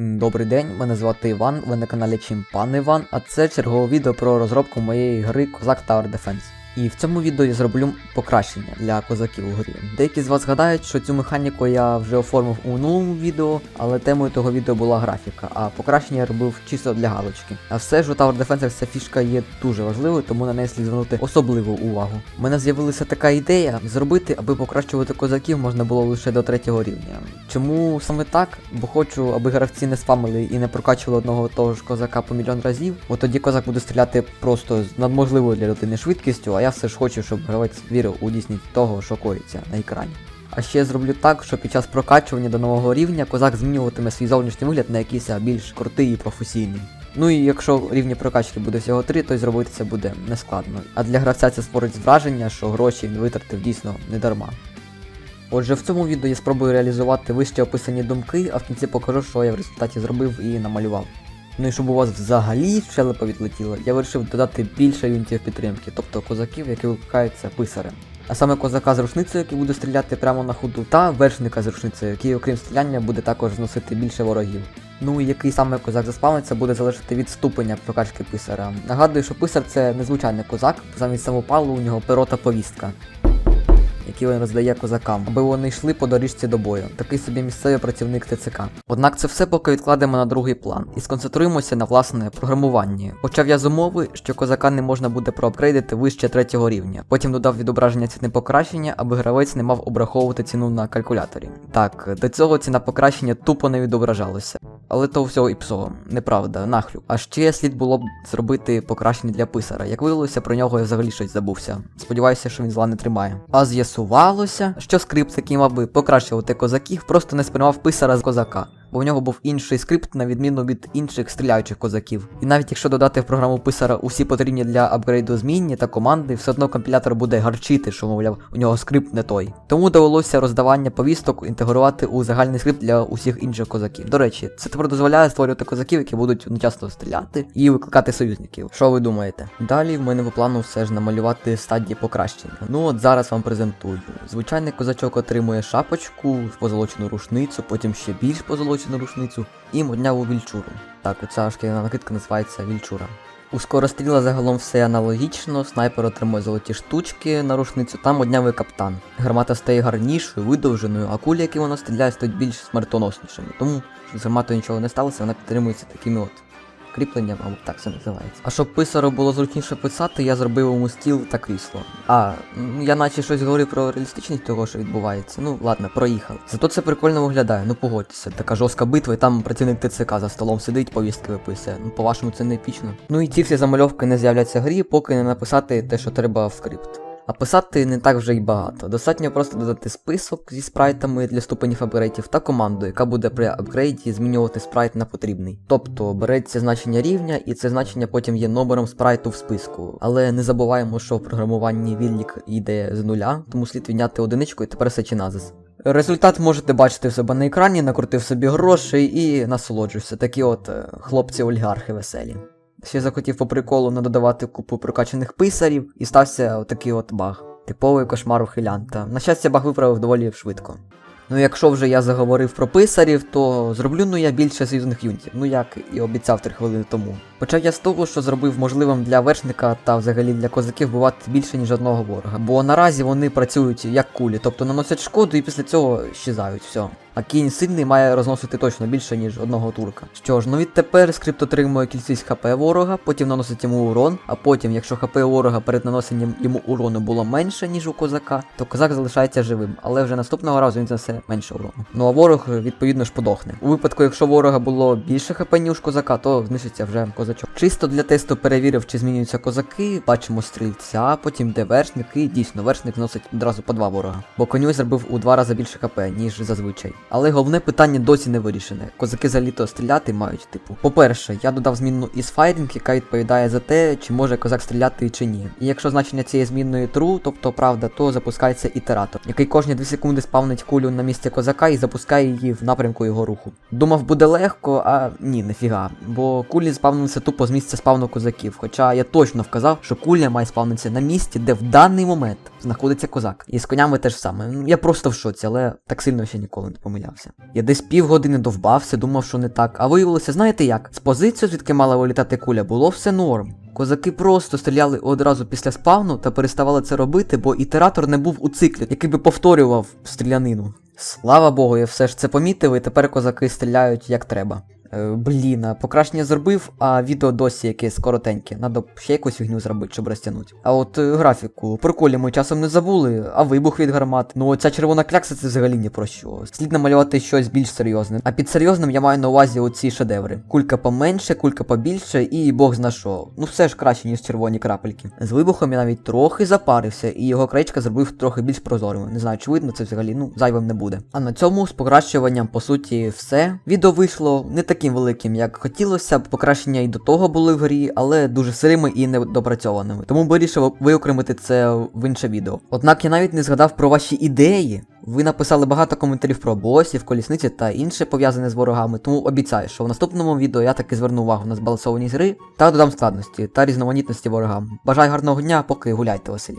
Добрий день, мене звати Іван, ви на каналі Чим Пан Іван, а це чергове відео про розробку моєї гри Козак Tower Defense. І в цьому відео я зроблю покращення для козаків у грі. Деякі з вас згадають, що цю механіку я вже оформив у минулому відео, але темою того відео була графіка, а покращення я робив чисто для галочки. А все ж у Tower Defense ця фішка є дуже важливою, тому на неї слід звернути особливу увагу. У мене з'явилася така ідея зробити, аби покращувати козаків можна було лише до третього рівня. Чому саме так? Бо хочу, аби гравці не спамили і не прокачували одного того ж козака по мільйон разів, бо тоді козак буде стріляти просто з надможливою для людини швидкістю, а я все ж хочу, щоб гравець вірив у дійсність того, що коїться на екрані. А ще зроблю так, що під час прокачування до нового рівня козак змінюватиме свій зовнішній вигляд на якийсь більш крутий і професійний. Ну і якщо рівні прокачки буде всього 3, то й зробити це буде нескладно. А для гравця це створить враження, що гроші він витратив дійсно не дарма. Отже, в цьому відео я спробую реалізувати вище описані думки, а в кінці покажу, що я в результаті зробив і намалював. Ну і щоб у вас взагалі щелепа відлетіла, я вирішив додати більше юнітів підтримки, тобто козаків, які викликаються писарем. А саме козака з рушницею, який буде стріляти прямо на ходу, та вершника з рушницею, який, окрім стріляння, буде також зносити більше ворогів. Ну і який саме козак заспавниться, буде залежати від ступеня прокачки писаря. Нагадую, що писар це незвичайний козак, замість самопалу у нього перо та повістка які він роздає козакам, аби вони йшли по доріжці до бою. Такий собі місцевий працівник ТЦК. Однак це все поки відкладемо на другий план і сконцентруємося на власне програмуванні. Почав я з умови, що козака не можна буде проапгрейдити вище третього рівня. Потім додав відображення ціни покращення, аби гравець не мав обраховувати ціну на калькуляторі. Так, до цього ціна покращення тупо не відображалася. Але то всього і псо, неправда, нахлю. А ще слід було б зробити покращення для писара. Як виявилося, про нього я взагалі щось забувся. Сподіваюся, що він зла не тримає. А з'ясувалося, що скрипт, який мав би покращувати козаків, просто не сприймав писара з козака. Бо в нього був інший скрипт, на відміну від інших стріляючих козаків. І навіть якщо додати в програму писара усі потрібні для апгрейду змінні та команди, все одно компілятор буде гарчити, що, мовляв, у нього скрипт не той. Тому довелося роздавання повісток інтегрувати у загальний скрипт для усіх інших козаків. До речі, це тепер дозволяє створювати козаків, які будуть одночасно стріляти і викликати союзників. Що ви думаєте? Далі в мене по плану все ж намалювати стадії покращення. Ну от зараз вам презентую. Звичайний козачок отримує шапочку, позолочену рушницю, потім ще більш позолочену рушницю і модняву вільчуру. Так, оця шкіряна накидка називається вільчура. У скоростріла загалом все аналогічно, снайпер отримує золоті штучки на рушницю та моднявий каптан. Гармата стає гарнішою, видовженою, а кулі, які вона стріляє, стають більш смертоноснішими. Тому з гарматою нічого не сталося, вона підтримується такими от кріпленням, або так це називається. А щоб писару було зручніше писати, я зробив йому стіл та крісло. А, я наче щось говорив про реалістичність того, що відбувається. Ну, ладно, проїхав. Зато це прикольно виглядає, ну погодьтеся. Така жорстка битва, і там працівник ТЦК за столом сидить, повістки виписує. Ну, по-вашому, це не епічно. Ну і ці всі замальовки не з'являться в грі, поки не написати те, що треба в скрипт. А писати не так вже й багато. Достатньо просто додати список зі спрайтами для ступенів апгрейдів та команду, яка буде при апгрейді змінювати спрайт на потрібний. Тобто береться значення рівня, і це значення потім є номером спрайту в списку. Але не забуваємо, що в програмуванні відлік йде з нуля, тому слід відняти одиничку і тепер все чи назис. Результат можете бачити в себе на екрані, накрутив собі грошей і насолоджуйся. Такі от е, хлопці-олігархи веселі. Ще захотів по приколу надодавати купу прокачаних писарів, і стався отакий от баг. Типовий кошмар ухилянта. На щастя, баг виправив доволі швидко. Ну якщо вже я заговорив про писарів, то зроблю ну я більше союзних юнітів, ну як і обіцяв 3 хвилини тому. Почав я з того, що зробив можливим для вершника та взагалі для козаків бувати більше ніж одного ворога. Бо наразі вони працюють як кулі, тобто наносять шкоду і після цього щезають, все. А кінь сильний має розносити точно більше, ніж одного турка. Що ж, ну відтепер скрипт отримує кількість хп ворога, потім наносить йому урон, а потім, якщо хп ворога перед наносенням йому урону було менше, ніж у козака, то козак залишається живим, але вже наступного разу він занесе менше урону. Ну а ворог відповідно ж подохне. У випадку, якщо ворога було більше хп, ніж козака, то знищиться вже козачок. Чисто для тесту перевірив, чи змінюються козаки, бачимо стрільця, потім де вершник, і дійсно вершник носить одразу по два ворога. Бо коню зробив у два рази більше хп, ніж зазвичай. Але головне питання досі не вирішене. Козаки за літо стріляти мають, типу. По-перше, я додав змінну файрінг, яка відповідає за те, чи може козак стріляти чи ні. І якщо значення цієї змінної true, тобто правда, то запускається ітератор, який кожні 2 секунди спавнить кулю на місці козака і запускає її в напрямку його руху. Думав, буде легко, а ні, нефіга. Бо кулі спавнилися тупо з місця спавну козаків. Хоча я точно вказав, що куля має спавнитися на місці, де в даний момент знаходиться козак. І з конями теж саме. Я просто в шоці, але так сильно ще ніколи не помилявся. Я десь півгодини довбався, думав, що не так. А виявилося, знаєте як? З позиції, звідки мала вилітати куля, було все норм. Козаки просто стріляли одразу після спавну та переставали це робити, бо ітератор не був у циклі, який би повторював стрілянину. Слава Богу, я все ж це помітив, і тепер козаки стріляють як треба. Е, блін, покращення зробив, а відео досі якесь коротеньке. Надо ще якусь фігню зробити, щоб розтягнути. А от е, графіку, про колі ми часом не забули, а вибух від гармат. Ну ця червона клякса це взагалі ні про що. Слід намалювати щось більш серйозне. А під серйозним я маю на увазі оці шедеври. Кулька поменше, кулька побільше, і бог зна що. Ну все ж краще, ніж червоні крапельки. З вибухом я навіть трохи запарився, і його краєчка зробив трохи більш прозорим. Не знаю, чи видно це взагалі, ну зайвим не буде. А на цьому з покращуванням, по суті, все. Відео вийшло не таким великим, як хотілося. Покращення і до того були в грі, але дуже сирими і недопрацьованими. Тому вирішив виокремити це в інше відео. Однак я навіть не згадав про ваші ідеї. Ви написали багато коментарів про босів, колісниці та інше пов'язане з ворогами, тому обіцяю, що в наступному відео я таки зверну увагу на збалансованість гри та додам складності та різноманітності ворогам. Бажаю гарного дня, поки гуляйте веселі.